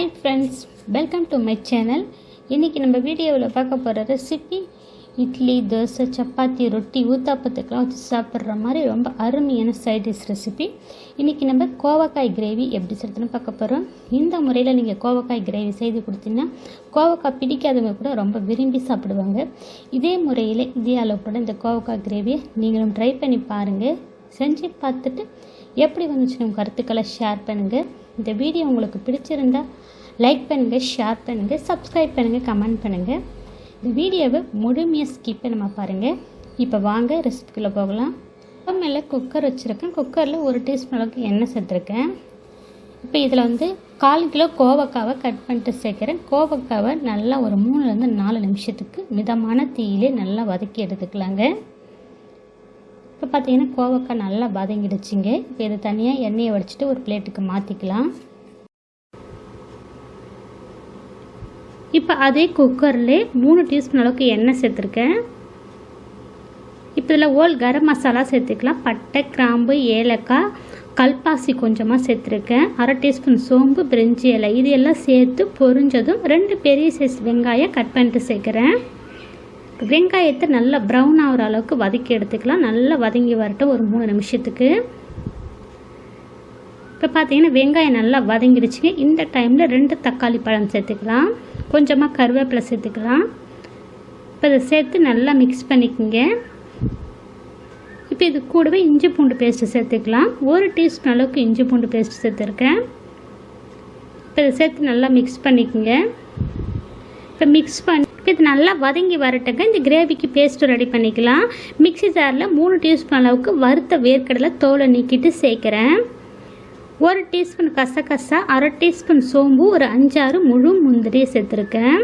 Hi friends welcome to my channel இன்றைக்கி நம்ம வீடியோவில் பார்க்க போகிற ரெசிபி இட்லி தோசை சப்பாத்தி ரொட்டி ஊத்தாப்பத்துக்கெலாம் வச்சு சாப்பிட்ற மாதிரி ரொம்ப அருமையான சைட் டிஷ் ரெசிபி இன்றைக்கி நம்ம கோவக்காய் கிரேவி எப்படி செய்யறதுன்னு பார்க்க போகிறோம் இந்த முறையில் நீங்கள் கோவக்காய் கிரேவி செய்து கொடுத்தீங்கன்னா கோவக்காய் பிடிக்காதவங்க கூட ரொம்ப விரும்பி சாப்பிடுவாங்க. இதே முறையில் இதே கூட இந்த கோவக்காய் கிரேவியை நீங்களும் ட்ரை பண்ணி பாருங்கள் செஞ்சு பார்த்துட்டு எப்படி வந்துச்சு உங்கள் கருத்துக்களை ஷேர் பண்ணுங்கள் இந்த வீடியோ உங்களுக்கு பிடிச்சிருந்தா லைக் பண்ணுங்கள் ஷேர் பண்ணுங்கள் சப்ஸ்கிரைப் பண்ணுங்கள் கமெண்ட் பண்ணுங்கள் இந்த வீடியோவை முழுமையாக ஸ்கிப் நம்ம பாருங்கள் இப்போ வாங்க ரெசிபிக்குள்ளே போகலாம். மேலே குக்கர் வச்சுருக்கேன். குக்கரில் ஒரு டீஸ்பூன் அளவுக்கு எண்ணெய் சேர்த்துருக்கேன். இப்போ இதில் வந்து கால் கிலோ கோவக்காவை கட் பண்ணிட்டு சேர்க்குறேன். கோவக்காவை நல்லா ஒரு மூணுலேருந்து நாலு நிமிஷத்துக்கு மிதமான தீயிலே நல்லா வதக்கி எடுத்துக்கலாங்க. இப்போ பார்த்தீங்கன்னா கோவக்காய் நல்லா வதங்கிடுச்சிங்க. இப்போ இதை தனியாக எண்ணெயை வடிச்சிட்டு ஒரு பிளேட்டுக்கு மாற்றிக்கலாம் இப்போ அதே குக்கரில் மூணு டீஸ்பூன் அளவுக்கு எண்ணெய் சேர்த்துருக்கேன். இப்போ இதில் ஓல் கரம் மசாலா சேர்த்துக்கலாம். பட்டை கிராம்பு ஏலக்காய் கல்பாசி கொஞ்சமாக சேர்த்துருக்கேன். அரை டீஸ்பூன் சோம்பு பிரிஞ்சி இலை இது எல்லாம் சேர்த்து பொரிஞ்சதும் ரெண்டு பெரிய சைஸ் வெங்காயம் கட் பண்ணிட்டு சேர்க்குறேன். வெங்காயத்தை நல்லா ப்ரௌன் ஆகிற அளவுக்கு வதக்கி எடுத்துக்கலாம். நல்லா வதங்கி வரட்டும் ஒரு மூணு நிமிஷத்துக்கு. இப்போ பார்த்தீங்கன்னா வெங்காயம் நல்லா வதங்கிடுச்சுங்க. இந்த டைமில் ரெண்டு தக்காளி பழம் சேர்த்துக்கலாம். கொஞ்சமாக கருவேப்பிலை சேர்த்துக்கலாம். இப்போ இதை சேர்த்து நல்லா மிக்ஸ் பண்ணிக்கோங்க. இப்போ இது கூடவே இஞ்சி பூண்டு பேஸ்ட்டு சேர்த்துக்கலாம். ஒரு டீஸ்பூன் அளவுக்கு இஞ்சி பூண்டு பேஸ்ட்டு சேர்த்துருக்கேன். இப்போ இதை சேர்த்து நல்லா மிக்ஸ் பண்ணிக்கோங்க. இப்போ மிக்ஸ் பண்ணி இது நல்லா வதங்கி வரட்டுங்க. இந்த கிரேவிக்கு பேஸ்ட்டு ரெடி பண்ணிக்கலாம். மிக்சி ஜாரில் மூணு டீஸ்பூன் அளவுக்கு வறுத்த வேர்க்கடலை தோலை நீக்கிட்டு சேர்க்குறேன். ஒரு டீஸ்பூன் கசகசா அரை டீஸ்பூன் சோம்பு ஒரு அஞ்சாறு முழு முந்திரியை சேர்த்துருக்கேன்.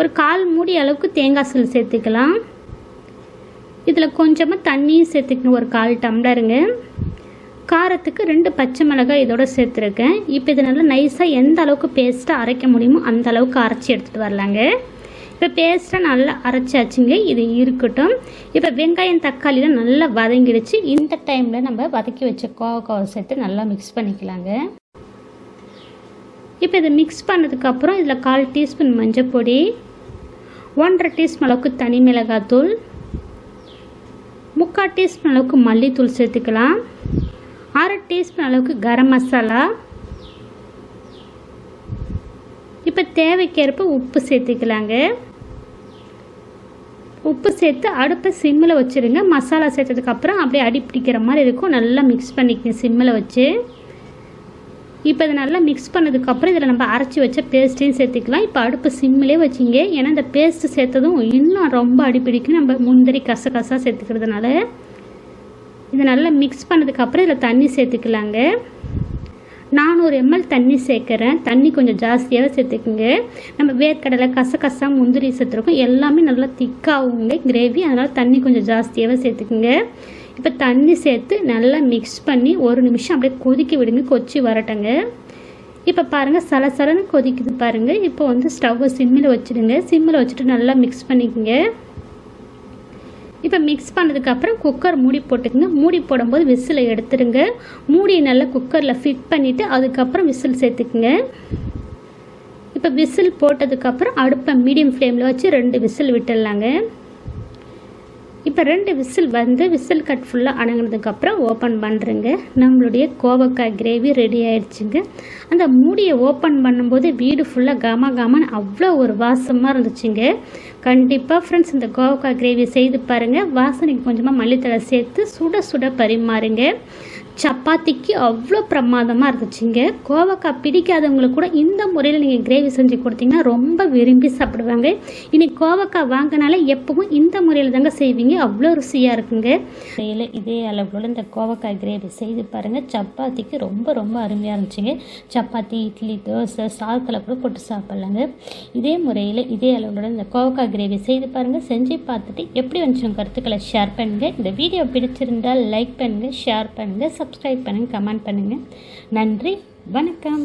ஒரு கால் மூடி அளவுக்கு தேங்காய் சல் சேர்த்துக்கலாம். இதில் கொஞ்சமாக தண்ணியும் சேர்த்துக்கணும். ஒரு கால் டம்ளருங்க. காரத்துக்கு ரெண்டு பச்சை மிளகாய் இதோட சேர்த்துருக்கேன். இப்போ இது நல்லா நைஸாக எந்த அளவுக்கு பேஸ்ட்டாக அரைக்க முடியுமோ அந்த அளவுக்கு அரைச்சி எடுத்துகிட்டு வரலாங்க. இப்போ பேஸ்ட்டாக நல்லா அரைச்சாச்சுங்க. இது இருக்கட்டும். இப்போ வெங்காயம் தக்காளிலாம் நல்லா வதங்கிடுச்சு. இந்த டைமில் நம்ம வதக்கி வச்ச கோவக்காவை சேர்த்து நல்லா மிக்ஸ் பண்ணிக்கலாங்க. இப்போ இதை மிக்ஸ் பண்ணதுக்கப்புறம் இதில் கால் டீஸ்பூன் மஞ்சள் பொடி ஒன்றரை டீஸ்பூன் அளவுக்கு தனி மிளகாத்தூள் முக்கால் டீஸ்பூன் அளவுக்கு மல்லித்தூள் சேர்த்துக்கலாம். அரை டீஸ்பூன் அளவுக்கு கரம் மசாலா. இப்போ தேவைக்கேற்ப உப்பு சேர்த்துக்கலாங்க. உப்பு சேர்த்து அடுப்பை சிம்மில் வச்சுருங்க. மசாலா சேர்த்ததுக்கப்புறம் அப்படியே அடி பிடிக்கிற மாதிரி இருக்கும். நல்லா மிக்ஸ் பண்ணிக்கங்க சிம்மில் வச்சு. இப்போ இதை நல்லா மிக்ஸ் பண்ணதுக்கப்புறம் இதில் நம்ம அரைச்சி வச்ச பேஸ்ட்டையும் சேர்த்துக்கலாம். இப்போ அடுப்பு சிம்மிலே வச்சிங்க. ஏன்னா இந்த பேஸ்ட்டு சேர்த்ததும் இன்னும் ரொம்ப அடிப்பிடிக்கும் நம்ம முந்திரி கசகசா சேர்த்துக்கிறதுனால. இதை நல்லா மிக்ஸ் பண்ணதுக்கப்புறம் இதில் தண்ணி சேர்த்துக்கலாங்க. நானூறு எம்எல் தண்ணி சேர்க்குறேன். தண்ணி கொஞ்சம் ஜாஸ்தியாகவே சேர்த்துக்குங்க. நம்ம வேர்க்கடலை கசகசா முந்திரி சேர்த்துருக்கோம். எல்லாமே நல்லா திக்காகுங்க. கிரேவி அதனால் தண்ணி கொஞ்சம் ஜாஸ்தியாகவே சேர்த்துக்குங்க. இப்போ தண்ணி சேர்த்து நல்லா மிக்ஸ் பண்ணி ஒரு நிமிஷம் அப்படியே கொதிக்க விடுங்க. கொச்சி வரட்டங்க. இப்போ பாருங்கள் சலசலன்னு கொதிக்குது பாருங்கள் இப்போ வந்து ஸ்டவ்வை சிம்மில் வச்சுடுங்க. சிம்மில் வச்சுட்டு நல்லா மிக்ஸ் பண்ணிக்கோங்க. இப்போ மிக்ஸ் பண்ணதுக்கப்புறம் குக்கர் மூடி போட்டுக்கங்க. மூடி போடும்போது விசிலை எடுத்துருங்க. மூடியை நல்லா குக்கரில் ஃபிட் பண்ணிவிட்டு அதுக்கப்புறம் விசில் சேர்த்துக்குங்க. இப்போ விசில் போட்டதுக்கப்புறம் அடுப்பை மீடியம் ஃப்ளேமில் வச்சு ரெண்டு விசில் விட்டுடலாங்க. இப்போ ரெண்டு விசில் வந்து விசில் கட் ஃபுல்லாக அணங்கினதுக்கப்புறம் ஓப்பன் பண்ணுறேங்க நம்மளுடைய கோவக்காய் கிரேவி ரெடி ஆயிடுச்சுங்க. அந்த மூடியை ஓப்பன் பண்ணும்போது வீடு ஃபுல்லாக கம கமன்னு அவ்வளோ ஒரு வாசமாக இருந்துச்சுங்க. கண்டிப்பாக ஃப்ரெண்ட்ஸ் இந்த கோவக்காய் கிரேவி செய்து பாருங்கள் வாசனைக்கு கொஞ்சமாக மல்லித்தலை சேர்த்து சுட சுட பரிமாறுங்க. சப்பாத்திக்கு அவ்வளோ பிரமாதமாக இருந்துச்சுங்க கோவக்காய் பிடிக்காதவங்களுக்கு கூட இந்த முறையில் நீங்கள் கிரேவி செஞ்சு கொடுத்தீங்கன்னா ரொம்ப விரும்பி சாப்பிடுவாங்க. இனி கோவக்காய் வாங்கினாலே எப்பவும் இந்த முறையில் தாங்க செய்வீங்க. அவ்வளோ ருசியாக இருக்குங்க. முறையில் இதே அளவில் இந்த கோவக்காய் கிரேவி செய்து பாருங்கள் சப்பாத்திக்கு ரொம்ப ரொம்ப அருமையாக இருந்துச்சுங்க. சப்பாத்தி இட்லி தோசை சாதத்தில் கூட போட்டு சாப்பிட்லாங்க. இதே முறையில் இதே அளவில் இந்த கோவக்காய் கிரேவி செய்து பாருங்கள் செஞ்சு பார்த்துட்டு எப்படி வந்துச்சு கருத்துக்களை ஷேர் பண்ணுங்கள் இந்த வீடியோ பிடிச்சிருந்தால் லைக் பண்ணுங்கள் ஷேர் பண்ணுங்கள் சப் சப்ஸ்கிரைப் பண்ணுங்கள் கமெண்ட் பண்ணுங்கள் நன்றி வணக்கம்.